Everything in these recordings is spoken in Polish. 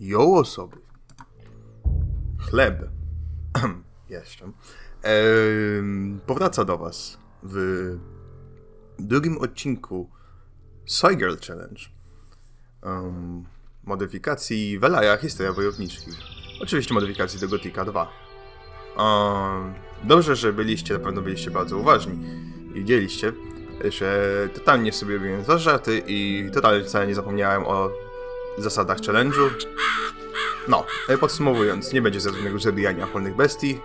Jo osoby. Chleb. Jeszcze. Powraca do Was w drugim odcinku Soy Girl Challenge. Em, modyfikacji Velaya Historia Wojowniczki. Oczywiście modyfikacji do Gotika 2. Um, dobrze, że byliście, na pewno byliście bardzo uważni i widzieliście, że totalnie sobie robiłem dwa żarty i totalnie wcale nie zapomniałem o zasadach challenge'u. No, e, podsumowując, nie będzie żadnego zabijania polnych bestii,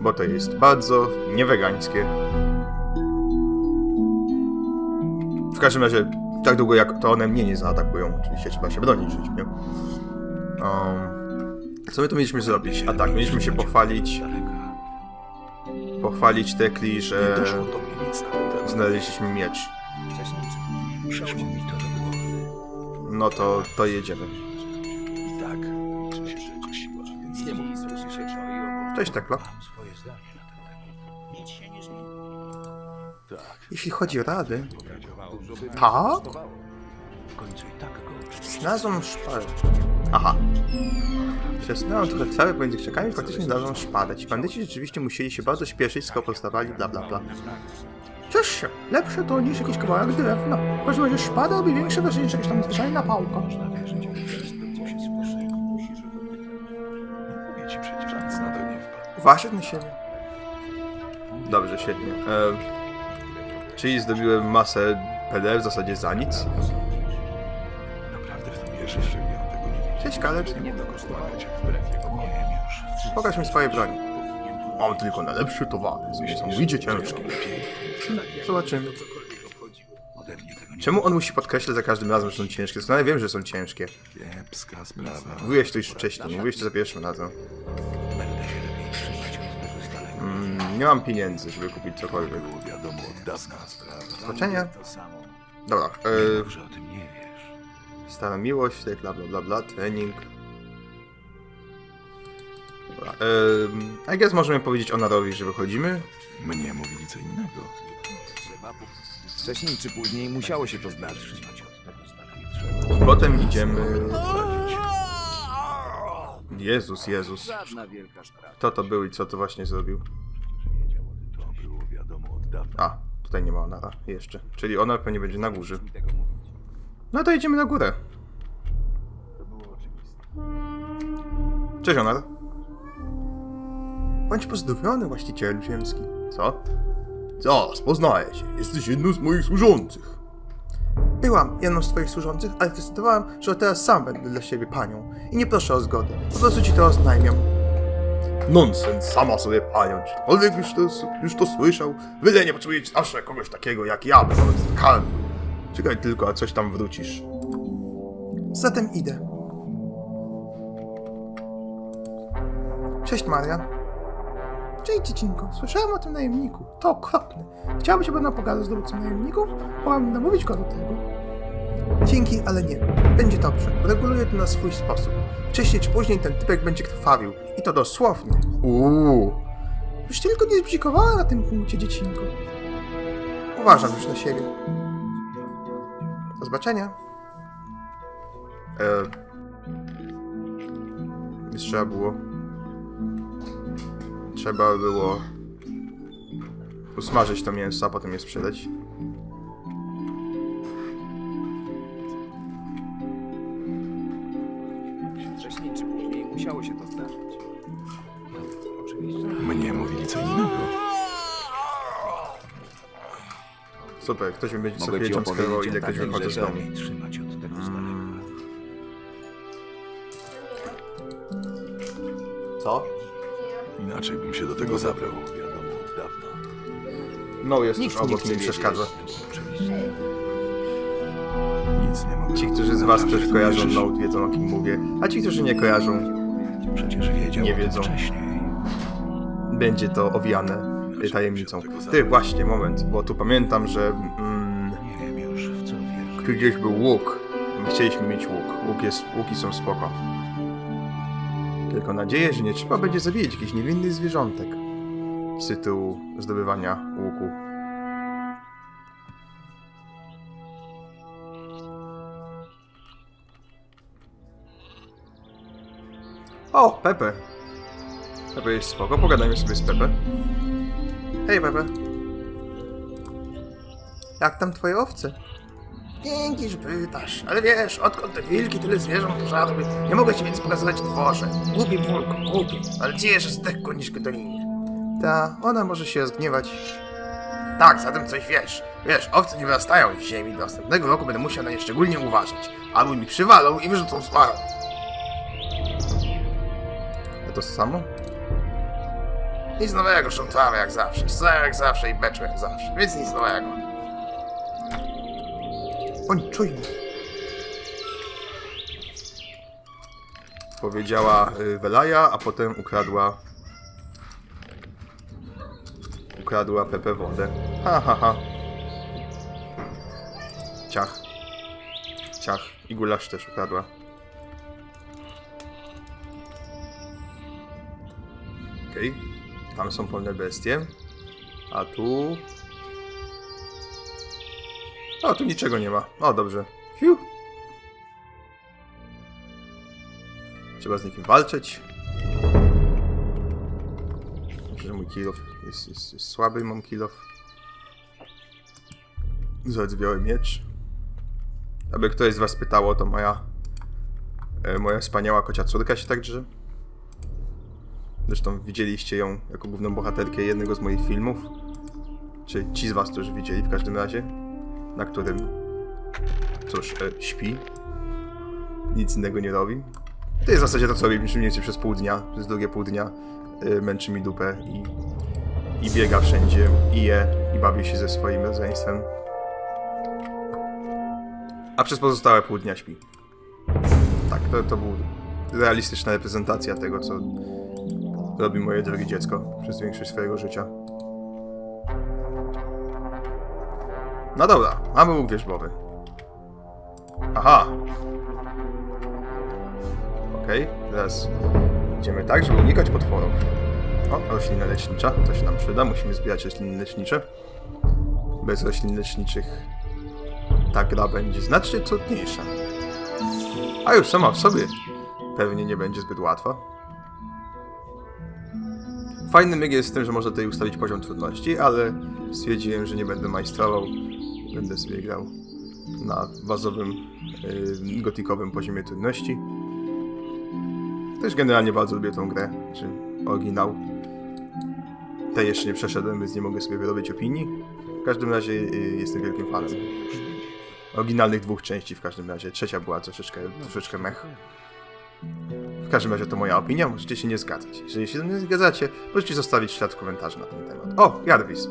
bo to jest bardzo niewegańskie. W każdym razie, tak długo jak to one mnie nie zaatakują, oczywiście trzeba się bronić nie? Um, co my tu mieliśmy zrobić? A tak, mieliśmy się pochwalić, pochwalić Tekli, że znaleźliśmy miecz. Przyszło mi to do. No to, to jedziemy. I tak liczy się tylko siła, więc nie mów słyszy się to i Cześć Tekla. swoje zdanie na ten temat. Nic się nie zmieni. Tak. Jeśli chodzi o rady... Tak? W końcu i tak go szpadę. Aha. Przesunąłem trochę cały pomiędzy krzakami, faktycznie znalazłam szpadę. Ci bandyci rzeczywiście musieli się bardzo śpieszyć, skoro powstawali, bla bla bla. Ciesz się, lepsze to niż jakiś kawałek drewna. W każdym razie szpada robi większe wrażenie niż jakaś tam zwyczajna pałka. Można wierzyć, jak często gdzie się słyszy. O ci przecież nic na to nie wpadł. Na siebie. Dobrze, świetnie. E, czyli zdobiłem masę PDF w zasadzie za nic. Naprawdę w to wierzysz, że ja tego nie wiedział? Cześć Kaleb, Nie mogę składać wbrew jego Nie wiem już. pokaż mi swoje broni. Mam tylko najlepszy towar, jest niesamowicie ciężki. Zobaczymy. Czemu on musi podkreślać za każdym razem, że są ciężkie? Doskonale wiem, że są ciężkie. Kiepska sprawa. Mówiłeś to już wcześniej, mówiłeś to za pierwszym razem. Będę się lepiej trzymać od tego z daleka. Mm, nie mam pieniędzy, żeby kupić cokolwiek. Samo. Dobra, Wiem, że o tym nie wiesz. stara miłość, tak, bla bla bla bla, trening. Dobra, e, I guess możemy powiedzieć Onarowi, że wychodzimy. Mnie mówili co innego. Wcześniej czy później musiało się to zdarzyć. Potem idziemy... Jezus, Jezus. Żadna wielka sprawa. Kto to był i co to właśnie zrobił? A, tutaj nie ma Onara jeszcze. Czyli Onar pewnie będzie na górze. No to idziemy na górę. Cześć Onar. Bądź pozdrowiony, właścicielu ziemski. Co? Zaraz, poznaję się. Jesteś jedną z moich służących. Byłam jedną z twoich służących, ale zdecydowałam, że teraz sam będę dla siebie panią. I nie proszę o zgodę. Po prostu ci to oznajmiam. Nonsens, sama sobie panią. Czykolwiek już to, już to słyszał. Wy nie potrzebujecie zawsze kogoś takiego jak ja, was karmił. Czekaj tylko, a coś tam wrócisz. Zatem idę. Cześć Maria. Cześć dziecinko, słyszałem o tym najemniku. To okropne. Chciałabym się będę pogadać z dowódcą najemników, mogłabym namówić go do tego. Dzięki, ale nie. Będzie dobrze. Reguluję to na swój sposób. Wcześniej czy później ten typek będzie krwawił. I to dosłownie. Uuu. Już tylko nie zbzikowała na tym punkcie, dziecinko. Uważam już na siebie. Do zobaczenia. E... Nie trzeba było. Trzeba było usmażyć to mięso, a potem je sprzedać. Wcześniej czy później musiało się to zdarzyć. Oczywiście. Mnie mówili co innego. Super, ktoś mi będzie Mogę ci opowiedzieć ile o ktoś takich wychodzi z rzeczach. domu. Trzymać od tego z daleka. Co? Inaczej bym się do tego zabrał. Wiadomo od dawna. No, jest Nikt już nie obok, wiedzieć. przeszkadza. Oczywiście. Nic nie mogę. Ci, którzy z was też kojarzą. Note, wiedzą o kim mówię, a ci, którzy nie kojarzą, Przecież wiedział Nie o tym wiedzą. wcześniej. będzie to owijane tajemnicą. Ty, właśnie, moment, bo tu pamiętam, że mm, Nie wiem już w co wierzysz. tu gdzieś był łuk. My chcieliśmy mieć łuk. łuk jest, łuki są spoko. Tylko nadzieję, że nie trzeba będzie zabijać jakichś niewinnych zwierzątek z tytułu zdobywania łuku. O, Pepe. Pepe jest spoko, pogadajmy sobie z Pepe. Hej, Pepe. Jak tam twoje owce? Dzięki, że pytasz, ale wiesz, odkąd te wilki tyle zwierząt pożarły, nie mogę ci więc pokazać dworze. Głupi bulko, głupi, ale cieszę z tego niż Gedolinie. Ta, ona może się zgniewać. Tak, zatem coś wiesz. Wiesz, owce nie wyrastają z ziemi, do następnego roku będę musiał na nie szczególnie uważać. Albo mi przywalą i wyrzucą z parą. A to samo? Nic nowego, szczątławe jak zawsze, stoją jak zawsze i beczą jak zawsze, więc nic nowego. Bądź czujny. Powiedziała y, Welaja, a potem ukradła... Ukradła Pepe wodę. Ha, ha, ha. Ciach. Ciach. I gulasz też ukradła. Okej. Tam są polne bestie. A tu... O, tu niczego nie ma. O, dobrze. Fiu. Trzeba z nikim walczyć. Myślę, że mój kilof jest, jest, jest słaby, mam kilof. Zardzewiały miecz. Aby ktoś z was pytało, to moja... E, moja wspaniała kocia córka się tak drze. Zresztą widzieliście ją jako główną bohaterkę jednego z moich filmów. Czy ci z was, którzy widzieli w każdym razie. Na którym, cóż, e, śpi. Nic innego nie robi. To jest w zasadzie to, co robi mniej więcej przez pół dnia. Przez drugie pół dnia e, męczy mi dupę i, i biega wszędzie, i je, i bawi się ze swoim rodzeństwem. A przez pozostałe pół dnia śpi. Tak, to, to był realistyczna reprezentacja tego, co robi moje drogie dziecko przez większość swojego życia. No dobra, mamy łuk wierzbowy. Aha. Okej, teraz idziemy tak, żeby unikać potworów. O, roślina lecznicza, to się nam przyda. Musimy zbierać rośliny lecznicze. Bez roślin leczniczych ta gra będzie znacznie trudniejsza. A już sama w sobie pewnie nie będzie zbyt łatwa. Fajny myg jest w tym, że można tutaj ustawić poziom trudności, ale stwierdziłem, że nie będę majstrował. Będę sobie grał na bazowym, yy, gotikowym poziomie trudności. Też generalnie bardzo lubię tą grę, czy oryginał. Tej jeszcze nie przeszedłem, więc nie mogę sobie wyrobić opinii. W każdym razie yy, jestem wielkim fanem. Oryginalnych dwóch części w każdym razie. Trzecia była troszeczkę, troszeczkę mech. W każdym razie to moja opinia, możecie się nie zgadzać. Jeżeli się nie zgadzacie, możecie zostawić ślad w komentarzu na ten temat. O, Jarvis.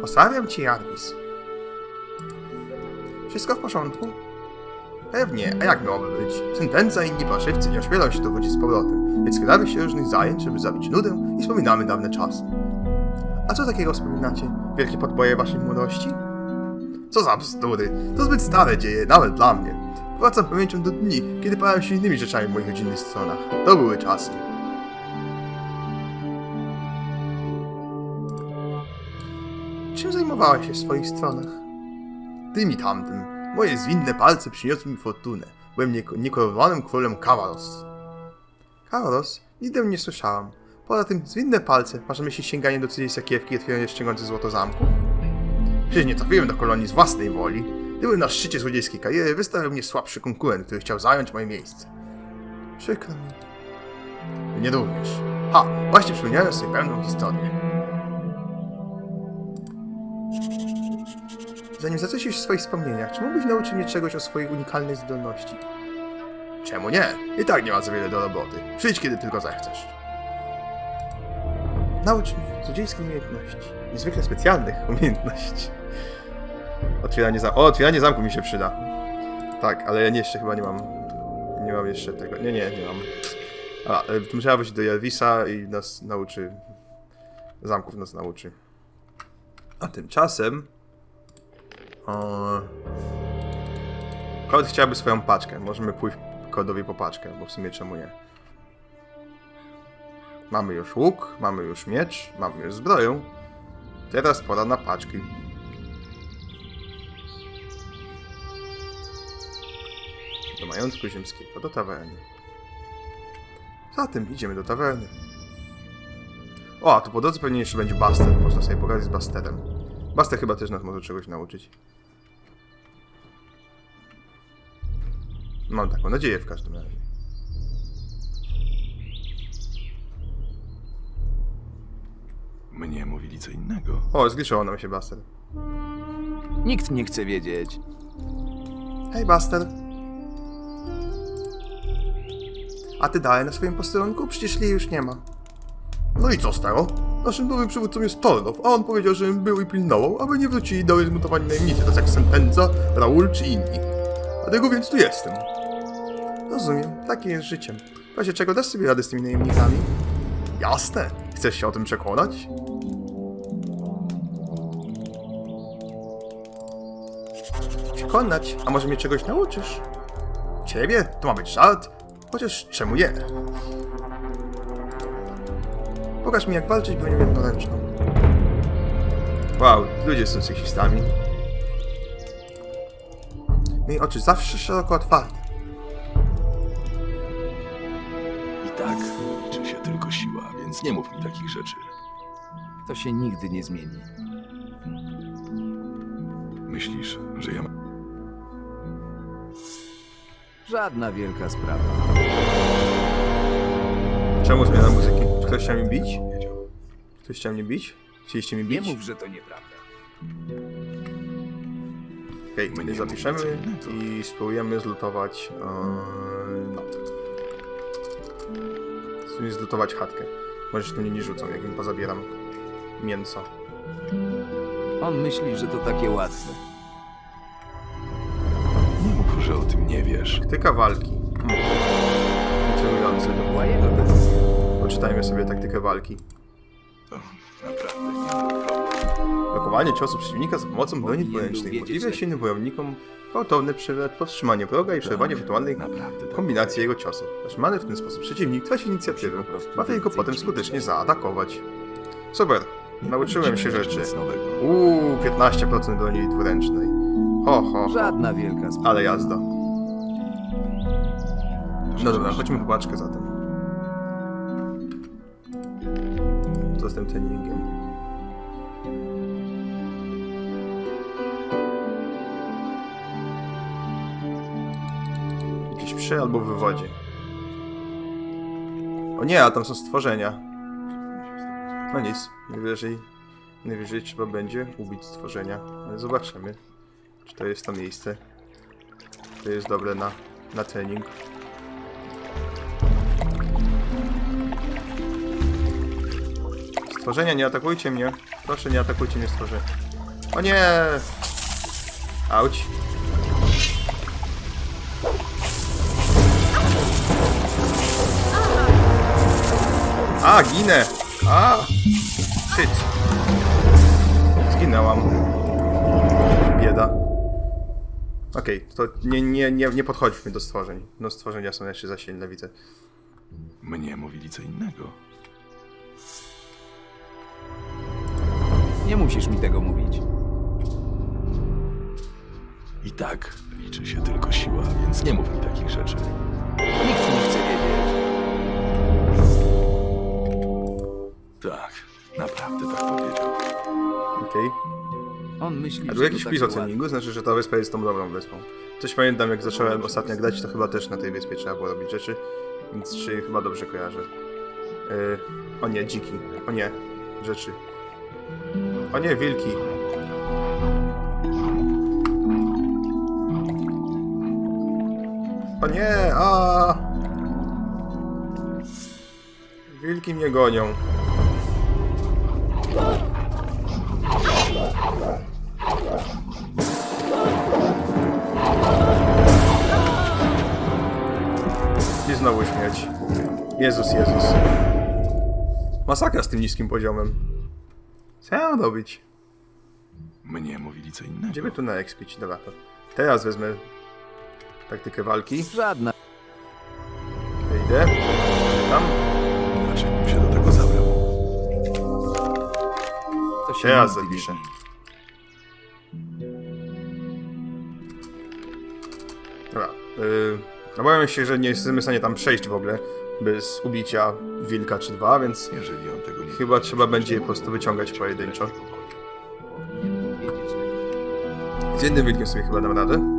Pozdrawiam cię, Jarvis. Wszystko w porządku? Pewnie, a jak miałoby być? Sentencja i inni parszywcy nie ośmielą się wrócić z powrotem, więc chylamy się różnych zajęć, żeby zabić nudę i wspominamy dawne czasy. A co takiego wspominacie? Wielkie podboje waszej młodości? Co za bzdury, to zbyt stare dzieje, nawet dla mnie. Wracam pamięcią do dni, kiedy parałem się innymi rzeczami w moich rodzinnych stronach. To były czasy. Zajmowałeś się w swoich stronach? Tym i tamtym. Moje zwinne palce przyniosły mi fortunę. Byłem nieko- niekorowanym królem Kawaros. Kawaros? Nigdy nie słyszałam. Poza tym, zwinne palce, masz na myśli sięganie do cudziej sakiewki i otwieranie ściągących złoto zamków? Przecież nie trafiłem do kolonii z własnej woli. Gdy byłem na szczycie złodziejskiej kariery, wystawił mnie słabszy konkurent, który chciał zająć moje miejsce. Przykro mi. Nie również. Ha, właśnie przypomniałem sobie pewną historię. Zanim zaczęliś w swoich wspomnieniach, czy mógłbyś nauczyć mnie czegoś o swojej unikalnej zdolności? Czemu nie? I tak nie ma za wiele do roboty. Przyjdź, kiedy tylko zechcesz. Naucz mnie złodziejskiej umiejętności. Niezwykle specjalnych umiejętności. Otwieranie zam... O, otwieranie zamku mi się przyda. Tak, ale ja nie jeszcze chyba nie mam... Nie mam jeszcze tego. Nie, nie, nie mam. A, e, musiała być do Jarvisa i nas nauczy... Zamków nas nauczy. A tymczasem... O... Kod chciałby swoją paczkę. Możemy pójść kodowi po paczkę, bo w sumie czemu nie. Mamy już łuk, mamy już miecz, mamy już zbroję. Teraz pora na paczki. Do majątku ziemskiego, do tawerny. Zatem idziemy do tawerny. O, a tu po drodze pewnie jeszcze będzie Buster. Można sobie pogadać z Busterem. Buster chyba też nas może czegoś nauczyć. Mam taką nadzieję w każdym razie. Mnie mówili co innego. O, zgliszało nam się Buster. Nikt nie chce wiedzieć. Hej, Buster. A ty dalej na swoim posterunku? Przecież Lee już nie ma. No i co z tego? Naszym nowym przywódcą jest Tornow, a on powiedział, że był i pilnował, aby nie wrócili do zmutowani najemnicy, tacy jak Sentenza, Raul czy inni. Dlatego więc tu jestem. Rozumiem, takie jest życiem. W razie czego dasz sobie radę z tymi najemnikami? Jasne. Chcesz się o tym przekonać? Przekonać? A może mnie czegoś nauczysz? Ciebie? To ma być żart? Chociaż czemu nie? Pokaż mi jak walczyć bronią jednoręczną. Wow, ludzie są seksistami. Miej oczy zawsze szeroko otwarte. I tak liczy się tylko siła, więc nie mów mi takich rzeczy. To się nigdy nie zmieni. Myślisz, że ja mam... Żadna wielka sprawa. Czemu zmiana muzyki? Ktoś chciał mnie bić? Ktoś chciał mnie bić? Chcieliście mnie Nie bić? mów, że to nieprawda. Okej, My nie zapiszemy i spróbujemy zlutować... Yy, no. Spróbujemy zlutować chatkę. Może się tu mnie nie rzucą, jak im pozabieram mięso. On myśli, że to takie łatwe. Nie mów, że o tym nie wiesz. Taktyka walki. Hmm. Interesujące. To była jego decyzja. Poczytajmy sobie taktykę walki. To naprawdę nie problem. Blokowanie ciosu przeciwnika za pomocą broni Powinien był dwuręcznej. wiedzieć Możliwe lepiej. silnym wojownikom gwałtowny powstrzymanie wroga i przerwanie ewentualnej Naprawdę tak. kombinacji jego ciosów. Zatrzymany w ten sposób przeciwnik traci inicjatywę. Po prostu Łatwiej go więcej potem skutecznie zaatakować. Super. Nauczyłem się rzeczy. Nic nowego. Uuu, 15% broni dwuręcznej. Ho, ho, ho. Żadna wielka sprawa. Ale jazda. No dobra, chodźmy po paczkę zatem. Co z tym treningiem? Gdzieś przy albo w wodzie. O nie, a tam są stworzenia. No nic, najwyżej, najwyżej trzeba będzie ubić stworzenia, ale zobaczymy, czy to jest to miejsce. To jest dobre na, na trening. Stworzenia, nie atakujcie mnie. Proszę, nie atakujcie mnie, stworzenia. O nie! Auć. A, ginę! A! Shit. Zginęłam. Bieda. Okej, to nie, nie, nie, nie podchodźmy do stworzeń. No stworzenia są jeszcze za silne, widzę. Mnie mówili co innego. Nie musisz mi tego mówić. I tak liczy się tylko siła, więc nie mów mi takich rzeczy. Nikt nie chce wiedzieć. Tak, naprawdę tak powiedział. Okej. On myśli, A tu że jakiś to wpis o takie łatwe. treningu, znaczy, że ta wyspa jest tą dobrą wyspą. Coś pamiętam, jak zacząłem ostatnio grać, to chyba też na tej wyspie trzeba było robić rzeczy, więc czy chyba dobrze kojarzę. Yy, o nie, dziki. O nie, rzeczy. O nie, wilki. O nie, a. Wilki mnie gonią. I znowu śmierć. Jezus, Jezus. Masakra z tym niskim poziomem. Co ja mam robić? Mnie mówili co innego. Gdzie by tu na expić? Dobra, to teraz wezmę taktykę walki. Żadna. Wyjdę. Tam. Dlaczego bym się do tego zabrał? To się Teraz nigdy zapiszę. Dobra. Yy, obawiam się, że nie jesteśmy w stanie tam przejść w ogóle. Bez ubicia wilka czy dwa, więc Jeżeli on tego nie chyba trzeba będzie je po prostu wyciągać pojedynczo. Z jednym wilkiem sobie chyba dam radę.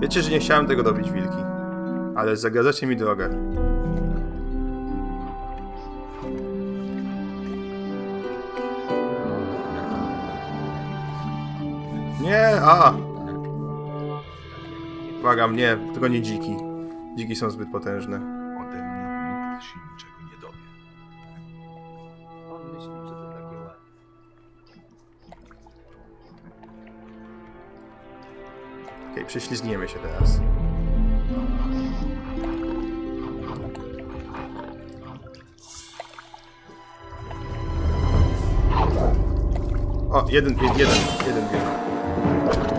Wiecie, że nie chciałem tego robić, wilki. Ale zagadzacie mi drogę. Nie, a! Błagam, nie, tylko nie dziki. Dziki są zbyt potężne. Ode mnie nikt się niczego nie dowie. On myśli, że to takie ładne. Okej, prześlizgniemy się teraz. O, jeden, jeden, jeden, jeden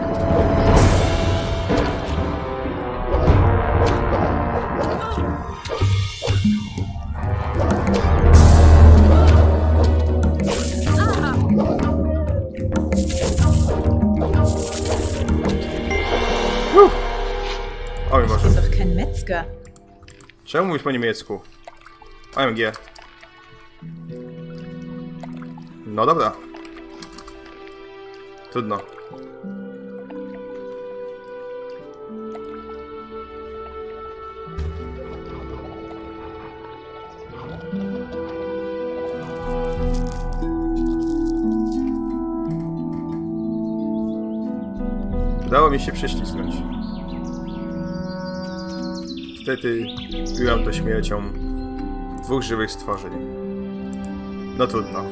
Czemu mówisz po niemiecku? OMG. No dobra. Trudno. Udało mi się prześlizgnąć. Niestety byłam to śmiercią dwóch żywych stworzeń. No trudno.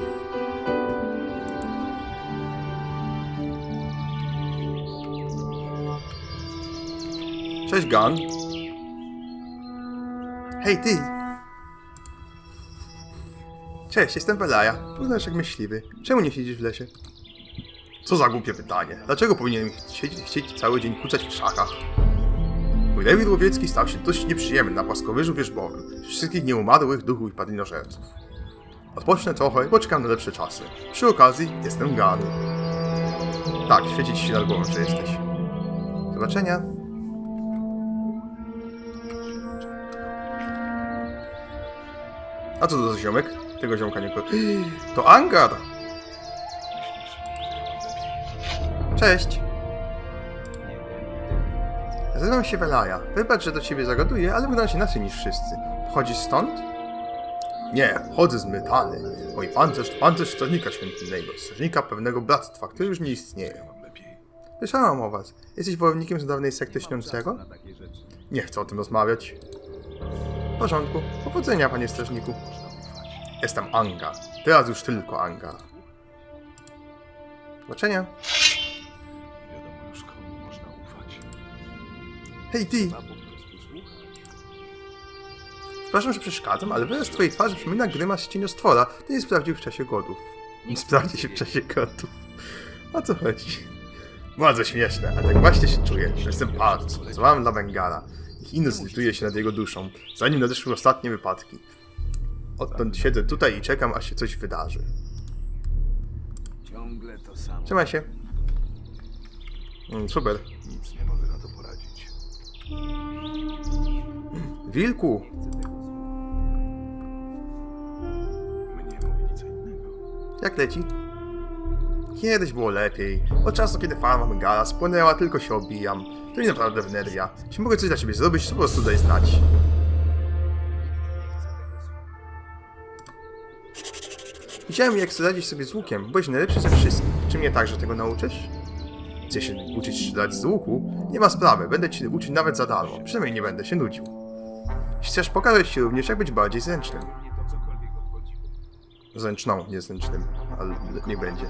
Cześć, Gun. Hej, ty! Cześć, jestem Belaya. Wyglądasz jak myśliwy. Czemu nie siedzisz w lesie? Co za głupie pytanie. Dlaczego powinienem chcieć, chcieć cały dzień kucać w krzakach? Mój David Łowiecki stał się dość nieprzyjemny na płaskowyżu wierzbowym wszystkich nieumarłych duchów i padlinożerców. Odpocznę trochę i poczekam na lepsze czasy. Przy okazji jestem Gan. Tak, świecić się nad głową, że jesteś. Do zobaczenia. A co to za ziomek? Tego ziomka nie. To Angar! Cześć! Nazywam się Welaja. Wybacz, że do ciebie zagaduję, ale wyglądasz inaczej niż wszyscy. Pochodzisz stąd? Nie, chodzę z Mytany. Mój pancerz to pancerz strażnika świątynnego, strażnika pewnego bractwa, które już nie istnieje. Słyszałam o was. Jesteś wojownikiem z dawnej sekty śniącego? Nie chcę o tym rozmawiać. W porządku. Powodzenia, panie strażniku. Jestem Anga. Teraz już tylko Anga. Zobaczenia. Hej, ty! Przepraszam, że przeszkadzam, ale wyraz twojej twarzy przypomina grymas cieniostwora. To nie sprawdził w czasie godów. Nie sprawdzi się w czasie godów. O co chodzi? Bardzo śmieszne, ale tak właśnie się czuję. Jestem bardzo. Złam dla Bengala. Ich inny zlituje się nad jego duszą, zanim nadeszły ostatnie wypadki. Odtąd siedzę tutaj i czekam, aż się coś wydarzy. Ciągle to samo. Trzymaj się. Mm, super. Nic nie mogę na to poradzić. Wilku! Jak leci? Kiedyś było lepiej. Od czasu, kiedy farma Bengala spłynęła, tylko się obijam. To mi naprawdę wnerwia. Jeśli mogę coś dla ciebie zrobić, to po prostu daj znać. Widziałem, jak radzisz sobie z łukiem. Byłeś najlepszy ze wszystkich. Czy mnie także tego nauczysz? Chcesz się uczyć strzelać z łuku? Nie ma sprawy, będę ci uczyć nawet za darmo. Przynajmniej nie będę się nudził. Chcesz pokazać ci również, jak być bardziej zręcznym. Zręczną, nie zręcznym, ale niech będzie.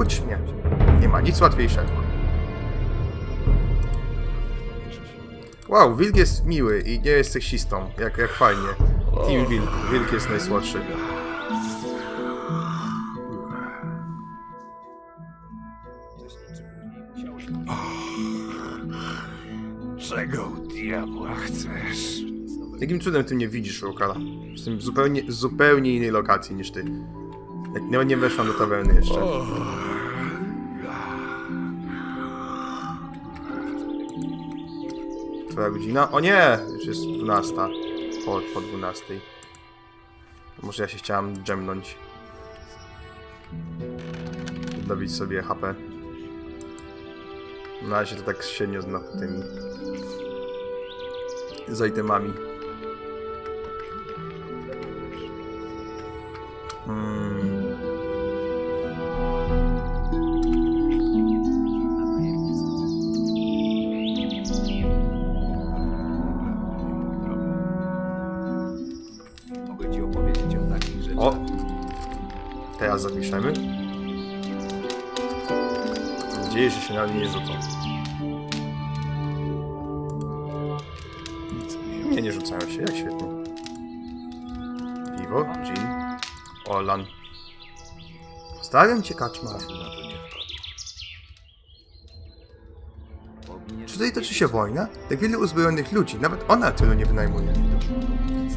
Ucz mnie. Nie ma nic łatwiejszego. Wow, wilk jest miły i nie jest seksistą. Jak, jak fajnie. Team Wilk. Wilk jest najsłodszy. Jakim cudem ty mnie widzisz, Rokala? Jestem w zupełnie, zupełnie innej lokacji niż ty. Nie, nie weszłam do tawerny jeszcze. Twoja godzina? O nie! Już jest 12. Po, po 12. Może ja się chciałam dżemnąć. Dobić sobie HP. Na razie to tak średnio zna tymi... z itemami. Na mnie nie rzucą. Nie, rzucają się, jak świetnie. Piwo, gin, Olan. Stawiam cię, kaczmar. Czy tutaj toczy się wojna? Tak wielu uzbrojonych ludzi, nawet ona tylu nie wynajmuje.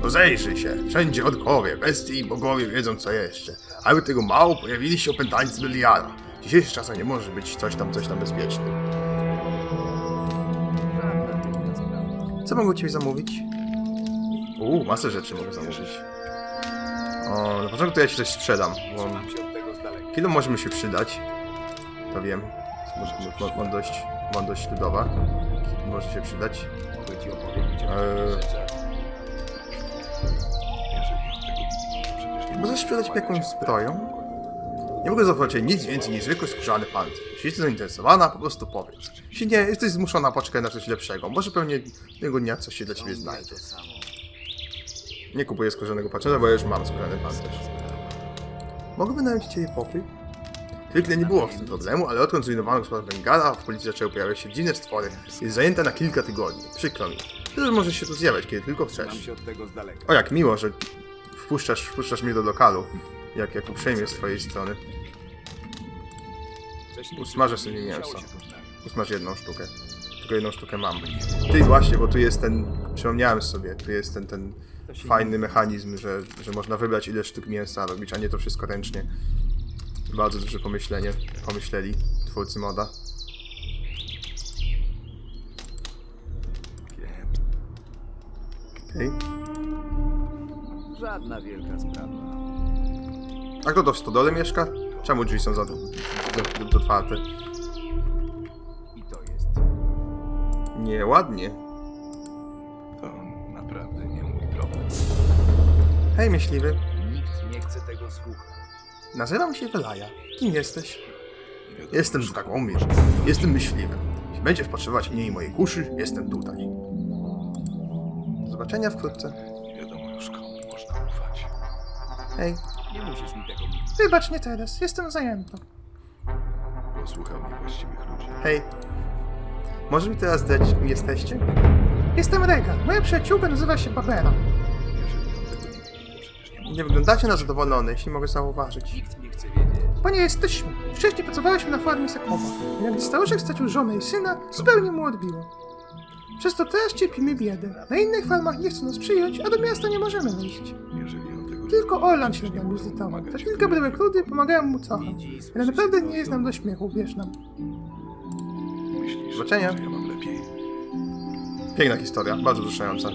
Rozejrzyj się, wszędzie odkowie, bestie i bogowie wiedzą co jeszcze. Aby tego mało, pojawili się opętańcy Beliara. W dzisiejszych czasach nie może być coś tam, coś tam sprawa. Co mogę u ciebie zamówić? Uuu, masę rzeczy mogę zamówić. O, na początku to ja ci coś sprzedam, bo chwilę może mi się przydać. To wiem. Mądrość, mądrość ludowa. Może się przydać. Eee. Możesz sprzedać mi jakąś zbroją? Nie mogę zaoferować nic więcej niż zwykły skórzany pancerz. Jeśli jesteś zainteresowana, po prostu powiedz. Jeśli nie, jesteś zmuszona poczekać na coś lepszego. Może pewnie tego dnia coś się dla ciebie znajdzie. Nie kupuję skórzanego pancerza, bo ja już mam skórzany pancerz. Mogę wynająć ciebie pokój? Zwykle nie było w tym problemu, ale odkąd zrujnowano gospodarstwo Bengala, w policji zaczęły pojawiać się dziwne stwory. Jest zajęta na kilka tygodni. Przykro mi. Ty możesz się tu zjawiać, kiedy tylko chcesz. O, jak miło, że wpuszczasz, wpuszczasz mnie do lokalu. Jak, jak uprzejmie z twojej strony. Usmażę sobie mięso. Usmaż jedną sztukę. Tylko jedną sztukę mam. Ty właśnie, bo tu jest ten. Przypomniałem sobie, tu jest ten, ten fajny mechanizm, że, że można wybrać ile sztuk mięsa robić, a nie to wszystko ręcznie. Bardzo duże pomyślenie. Pomyśleli twórcy moda. Okej. Żadna wielka sprawa. A kto to w stodole mieszka? Czemu drzwi są za, otwarte? I to jest. Nieładnie. To naprawdę nie mój problem. Hej, myśliwy. Nikt nie chce tego słuchać. Nazywam się Welaja. Kim jesteś? Wiadomo, Jestem Dragomir. Jestem myśliwym. Jeśli będziesz potrzebować mnie i mojej kuszy, jestem tutaj. Do zobaczenia wkrótce. nie wiadomo już komu można ufać. Hej. Nie musisz mi tego mówić. Wybacz, nie teraz. Jestem zajęta. Posłuchał niewłaściwych ludzi. Hej. Może mi teraz zdać, kim jesteście? Jestem Rega. Moja przyjaciółka nazywa się Babera. Jeżeli on tego nie przecież wyglądacie na zadowolone, jeśli mogę zauważyć. Nikt nie chce wiedzieć. Panie, jesteśmy. Wcześniej pracowaliśmy na farmie Sakowa. A gdy staruszek stracił żonę i syna, zupełnie mu odbiło. Przez to teraz cierpimy biedę. Na innych farmach nie chcą nas przyjąć, a do miasta nie możemy wyjść. Jeżeli Tylko Orlan się z nami wizytował. Za chwilkę bydłek ludy pomagają mu i Ale naprawdę nie jest nam do śmiechu, wiesz nam. myślisz, Zobaczenia. że ja mam lepiej. Piękna historia, bardzo wzruszająca.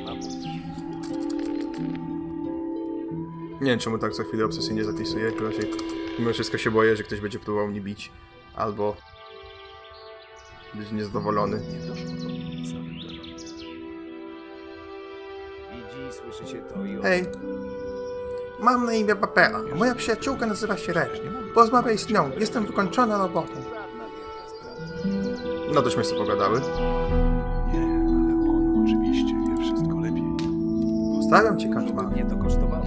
Nie wiem czemu tak co chwilę obsesyjnie zapisuję, chyba się mimo wszystko się boję, że ktoś będzie próbował mnie bić. Albo być niezadowolony. Nie doszło do nic. Widzi i słyszy się to i. Hej. Mam na imię Papera. a Moja przyjaciółka nazywa się Red. Porozmawiaj z nią, jestem wykończona robotą. No tośmy sobie pogadały. Nie, ale on oczywiście wie wszystko lepiej. Postawiam cię, kaczma. Mnie to kosztowało.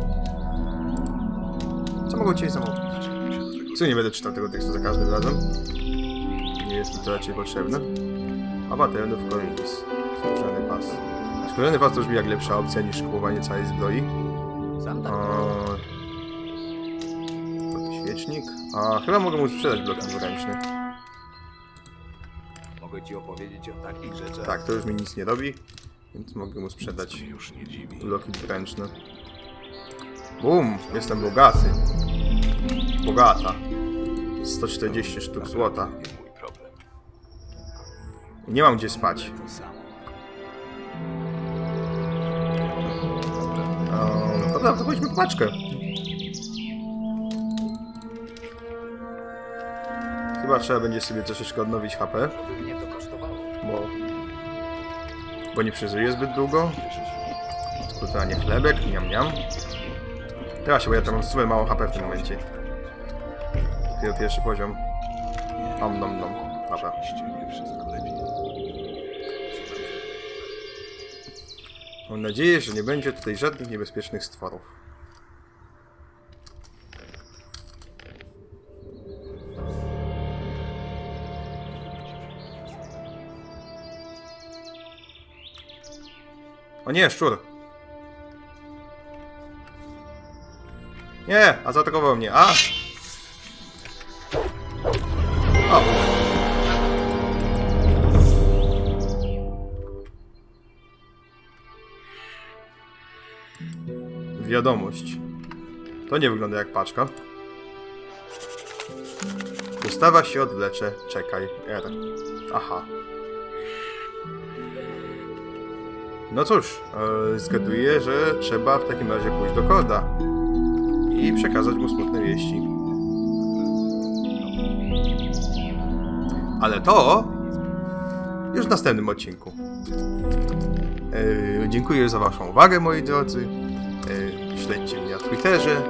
Co mogę cię zamówić? Się do tego. Co nie będę czytał tego tekstu za każdym razem. Nie jest mi to raczej potrzebne. A bateriów Coins. Skórzany pas. Skórzany pas to brzmi jak lepsza opcja niż kupowanie całej zbroi. Tak. O... Świecznik. A chyba mogę mu sprzedać blok dwuręczny. Mogę ci opowiedzieć o takich rzeczach. Tak, to już mi nic nie robi. Więc mogę mu sprzedać już nie dziwi. bloki dwuręczne. Bum! Jestem bogaty. Bogata. 140 sztuk złota. Nie mam gdzie spać. Dobra, to pójdźmy po paczkę. Chyba trzeba będzie sobie troszeczkę odnowić HP, bo... Bo nie przeżyję zbyt długo. Skutanie chlebek, miam miam. Teraz się, bo ja tam mam sumie mało HP w tym momencie. Dopiero pierwszy poziom. Nom nom nom. Dobra. Mam nadzieję, że nie będzie tutaj żadnych niebezpiecznych stworów. O nie, szczur! Nie, a zaatakował mnie, a! Wiadomość. To nie wygląda jak paczka. Dostawa się odwlecze. Czekaj. R. Aha. No cóż, e, zgaduję, że trzeba w takim razie pójść do Korda i przekazać mu smutne wieści. Ale to już w następnym odcinku. E, dziękuję za Waszą uwagę, moi drodzy. E, śledźcie mnie na Twitterze.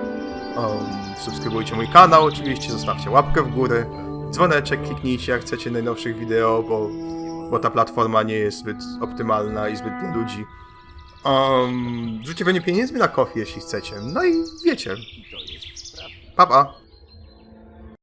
Subskrybujcie mój kanał, oczywiście, zostawcie łapkę w górę. Dzwoneczek kliknijcie, jak chcecie najnowszych wideo, bo, bo ta platforma nie jest zbyt optymalna i zbyt dla ludzi. Um, rzućcie pewnie pieniędzmi na kofi, jeśli chcecie. No i wiecie. Pa, pa.